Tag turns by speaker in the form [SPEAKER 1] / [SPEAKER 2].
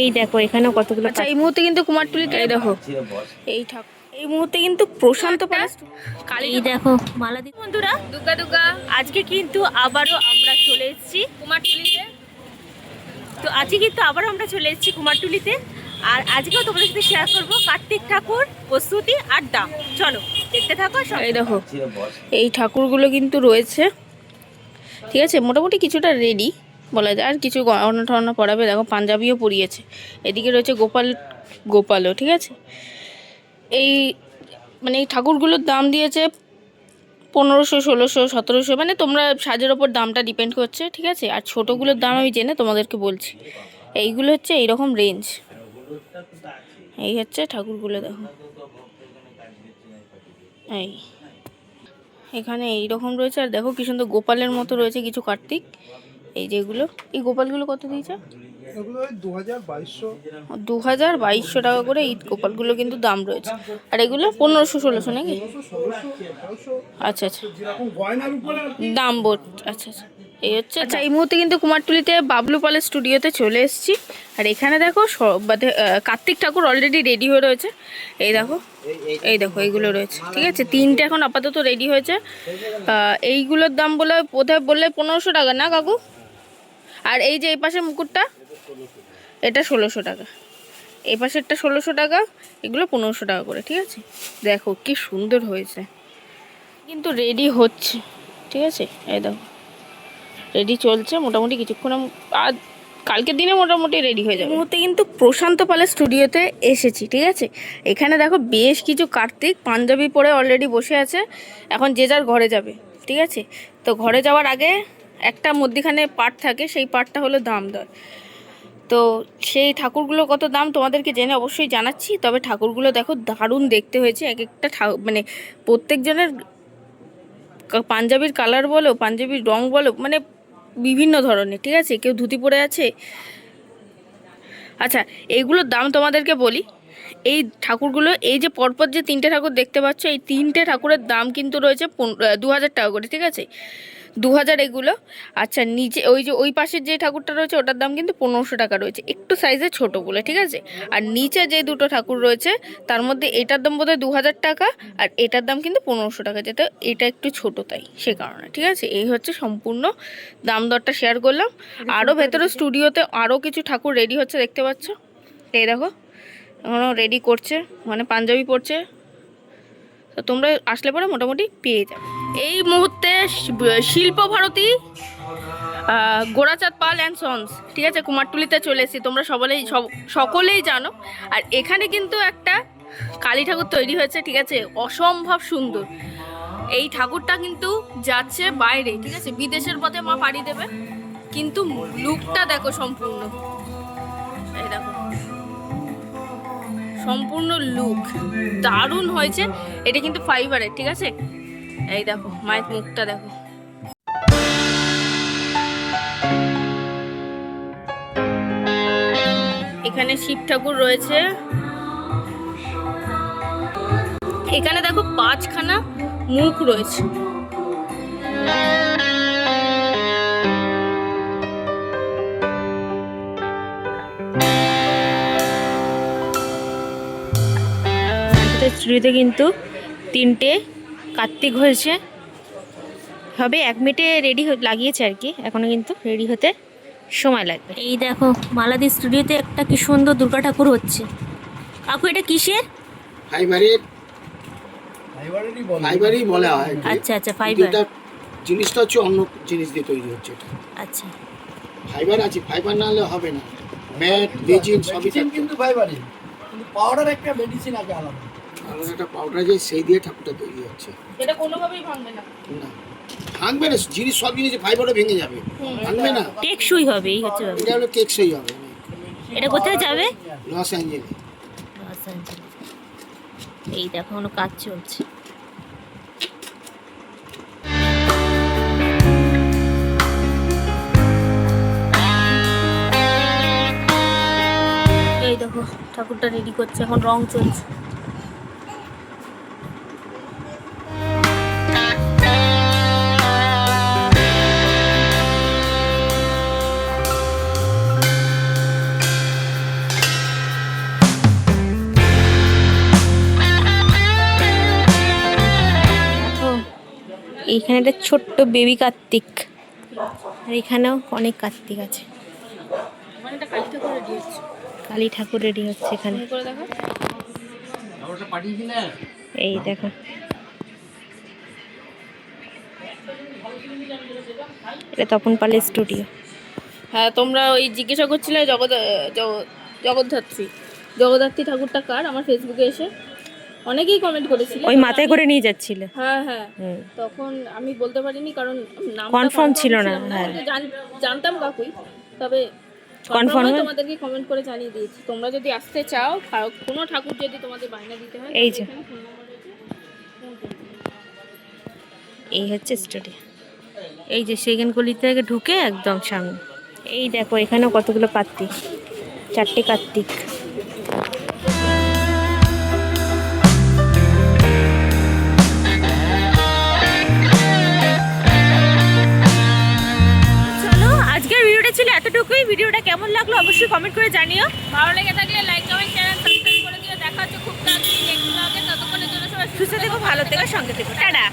[SPEAKER 1] এই দেখো এখানেও কতগুলো
[SPEAKER 2] আচ্ছা এই মুহূর্তে কিন্তু কুমারটুলিতে এই দেখো। এই ঠাকুর এই মুহূর্তে কিন্তু প্রশান্ত কালী
[SPEAKER 1] এই দেখো মালা দি বন্ধুরা
[SPEAKER 2] দুর্গা দুর্গা।
[SPEAKER 1] আজকে কিন্তু আবারও আমরা চলে এসেছি
[SPEAKER 2] কুমারটুলিতে।
[SPEAKER 1] তো আজকে কিন্তু আবারও আমরা চলে এসেছি কুমারটুলিতে। আর আজকেও তোমাদের সাথে শেয়ার করব কার্তিক ঠাকুর প্রস্তুতি আর দাম চলো দেখতে থাকো
[SPEAKER 2] এই দেখো এই ঠাকুরগুলো কিন্তু রয়েছে। ঠিক আছে মোটামুটি কিছুটা রেডি বলা যায়। আর কিছু গহনা টহনা পড়াবে। দেখো, পাঞ্জাবিও পরিয়েছে এদিকে রয়েছে গোপাল, গোপালও, ঠিক আছে? এই মানে এই ঠাকুরগুলোর দাম দিয়েছে পনেরোশো, ষোলোশো, সতেরোশো। মানে তোমরা সাজের ওপর দামটা ডিপেন্ড করছে, ঠিক আছে? আর ছোটোগুলোর দাম আমি জেনে তোমাদেরকে বলছি। এইগুলো হচ্ছে এইরকম রেঞ্জ এই হচ্ছে ঠাকুরগুলো, দেখো। এই। এখানে এইরকম রয়েছে। আর দেখো কি সুন্দর গোপালের মতো রয়েছে কিছু কার্তিক। এই যেগুলো এই গোপালগুলো কত দিয়েছে?
[SPEAKER 3] দু হাজার বাইশশো।
[SPEAKER 2] টাকা করে এই গোপালগুলো কিন্তু দাম রয়েছে। আর এগুলো পনেরোশো ষোলোশো নাকি? আচ্ছা আচ্ছা। দাম বোর্ড আচ্ছা আচ্ছা। এই হচ্ছে আচ্ছা এই মুহূর্তে কিন্তু কুমারটুলিতে বাবলু পালের স্টুডিওতে চলে এসেছি। আর এখানে দেখো সব কার্তিক ঠাকুর অলরেডি রেডি হয়ে রয়েছে। এই দেখো এই দেখো এইগুলো রয়েছে। ঠিক আছে? তিনটে এখন আপাতত রেডি হয়েছে। এইগুলোর দাম বলে বোধহয় বললে পনেরোশো টাকা না কাকু? আর এই যে এই পাশের মুকুটটা, এটা ষোলোশো টাকা। এই পাশেরটা ষোলোশো টাকা, এগুলো পনেরোশো টাকা করে, ঠিক আছে? দেখো কি সুন্দর হয়েছে। কিন্তু রেডি হচ্ছে, ঠিক আছে? এই দেখো রেডি চলছে, মোটামুটি কিছুক্ষণ আর কালকের দিনে মোটামুটি রেডি হয়ে যাবে। মুহূর্তে কিন্তু প্রশান্ত পালের স্টুডিওতে এসেছি, ঠিক আছে? এখানে দেখো বেশ কিছু কার্তিক পাঞ্জাবি পরে অলরেডি বসে আছে। এখন যে যার ঘরে যাবে, ঠিক আছে? তো ঘরে যাওয়ার আগে একটা মধ্যিখানে পার্ট থাকে, সেই পার্টটা হলো দাম দর তো সেই ঠাকুরগুলো কত দাম তোমাদেরকে জেনে অবশ্যই জানাচ্ছি, তবে ঠাকুরগুলো দেখো দারুণ দেখতে হয়েছে এক একটা মানে প্রত্যেকজনের পাঞ্জাবির কালার বলো, পাঞ্জাবির রং বলো মানে বিভিন্ন ধরনের, ঠিক আছে? কেউ ধুতি পরে আছে? আচ্ছা এইগুলোর দাম তোমাদেরকে বলি এই ঠাকুরগুলো এই যে পরপর যে তিনটে ঠাকুর দেখতে পাচ্ছ এই তিনটে ঠাকুরের দাম কিন্তু রয়েছে দু হাজার টাকা করে ঠিক আছে? দু হাজার এগুলো। আচ্ছা নিচে ওই যে ওই পাশের যে ঠাকুরটা রয়েছে ওটার দাম কিন্তু পনেরোশো টাকা রয়েছে একটু সাইজে ছোটো বলে ঠিক আছে? আর নিচে যে দুটো ঠাকুর রয়েছে তার মধ্যে এটার দাম বোধহয় দু হাজার টাকা আর এটার দাম কিন্তু পনেরোশো টাকা যেটা এটা একটু ছোটো তাই সে কারণে ঠিক আছে? এই হচ্ছে সম্পূর্ণ দাম দরটা শেয়ার করলাম। আরও ভেতরে স্টুডিওতে আরও কিছু ঠাকুর রেডি হচ্ছে দেখতে পাচ্ছ? এই দেখো। এখনও রেডি করছে মানে পাঞ্জাবি পরছে। তো তোমরা আসলে পরে মোটামুটি পেয়ে যাবে। এই মুহূর্তে শিল্প ভারতী গোড়াচাঁদ পাল অ্যান্ড সন্স, ঠিক আছে, কুমারটুলিতে চলে এসেছি। তোমরা সব- সকলেই জানো। আর এখানে কিন্তু একটা কালী ঠাকুর তৈরি হয়েছে, ঠিক আছে, অসম্ভব সুন্দর। এই ঠাকুরটা কিন্তু যাচ্ছে বাইরে, ঠিক আছে, বিদেশের পথে মা পাড়ি দেবে। কিন্তু লুকটা দেখো সম্পূর্ণ। সম্পূর্ণ লুক দারুণ হয়েছে। এটা কিন্তু ফাইবারের ঠিক আছে? এই দেখো, মায়ের মুখটা দেখো। এখানে শিব ঠাকুর রয়েছে। এখানে দেখো পাঁচখানা মুখ রয়েছে। স্টুডিওতে কিন্তু তিনটে কার্তিক হয়েছে। হবে এক মিনিটে রেডি লাগিয়েছে আর কি। এখনও কিন্তু রেডি হতে সময় লাগবে।
[SPEAKER 1] এই দেখো মালাদি স্টুডিওতে একটা কি সুন্দর দুর্গা ঠাকুর হচ্ছে। কাকু এটা কিসের?
[SPEAKER 4] ফাইবারের ফাইবারই বলা। হয়
[SPEAKER 1] আচ্ছা আচ্ছা ফাইবার।
[SPEAKER 4] এটা জিনিসটা হচ্ছে অন্য জিনিস দিয়ে তৈরি হচ্ছে এটা।
[SPEAKER 1] আচ্ছা।
[SPEAKER 4] ফাইবার আছে ফাইবার না হলে হবে না। ম্যাট রেজিন সবই
[SPEAKER 3] কিন্তু ফাইবারের কিন্তু পাউডার একটা মেডিসিন আছে আলাদা।
[SPEAKER 4] আলাদা একটা পাউডার আছে সেই দিয়ে ঠাকুরটা তৈরি হচ্ছে।
[SPEAKER 2] এটা কোনোভাবেই ভাঙবে না।
[SPEAKER 4] না। ভাঙবে না জিনিস সব জিনিস ফাইবারও ভেঙে যাবে। ভাঙবে না।
[SPEAKER 1] টেকসই হবে এই হচ্ছে
[SPEAKER 4] এটা হলো টেকসই হবে।
[SPEAKER 1] এটা কোথায় যাবে?
[SPEAKER 4] লস অ্যাঞ্জেলে
[SPEAKER 1] লস অ্যাঞ্জেলেস। এই দেখো কোনো কাজ চলছে। এই দেখো ঠাকুরটা রেডি করছে এখন রং চলছে।
[SPEAKER 5] এইখানে একটা ছোট্ট বেবি কার্তিক। আর এখানেও অনেক কার্তিক আছে।
[SPEAKER 2] কালী ঠাকুর রেডি হচ্ছে
[SPEAKER 5] এখানে। এই দেখো। এটা তপন পালের স্টুডিও।
[SPEAKER 2] হ্যাঁ তোমরা ওই জিজ্ঞাসা করছিলে জগৎ জগদ্ধাত্রী। জগদ্ধাত্রী ঠাকুরটা কার? আমার ফেসবুকে এসে। অনেকেই কমেন্ট করেছিল।
[SPEAKER 5] ওই মাথায় করে নিয়ে যাচ্ছিল।
[SPEAKER 2] হ্যাঁ হ্যাঁ। তখন আমি বলতে পারিনি কারণ
[SPEAKER 5] Confirm ছিল না, হ্যাঁ।
[SPEAKER 2] জানতাম কাকুই তবে কনফার্ম তোমাদেরকে কমেন্ট করে জানিয়ে দিয়েছি। তোমরা যদি আসতে চাও কোনো ঠাকুর যদি তোমাদের বায়না দিতে হয়
[SPEAKER 5] এই যে। এই হচ্ছে স্টুডিও এই যে সেকেন্ড গলি থেকে ঢুকে একদম সামনে। এই দেখো এখানেও কতগুলো কার্তিক। চারটে কার্তিক। ছিল এতটুকুই। ভিডিওটা কেমন লাগল অবশ্যই কমেন্ট করে জানিও।
[SPEAKER 2] ভালো লেগে থাকলে লাইক কমেন্ট চ্যানেল সাবস্ক্রাইব করে দিও। দেখা হচ্ছে খুব তাড়াতাড়ি নেক্সট ব্লগে ততক্ষণের জন্য সবাই
[SPEAKER 5] সুস্থ থেকো ভালো থেকো। সঙ্গে থেকো। টাটা।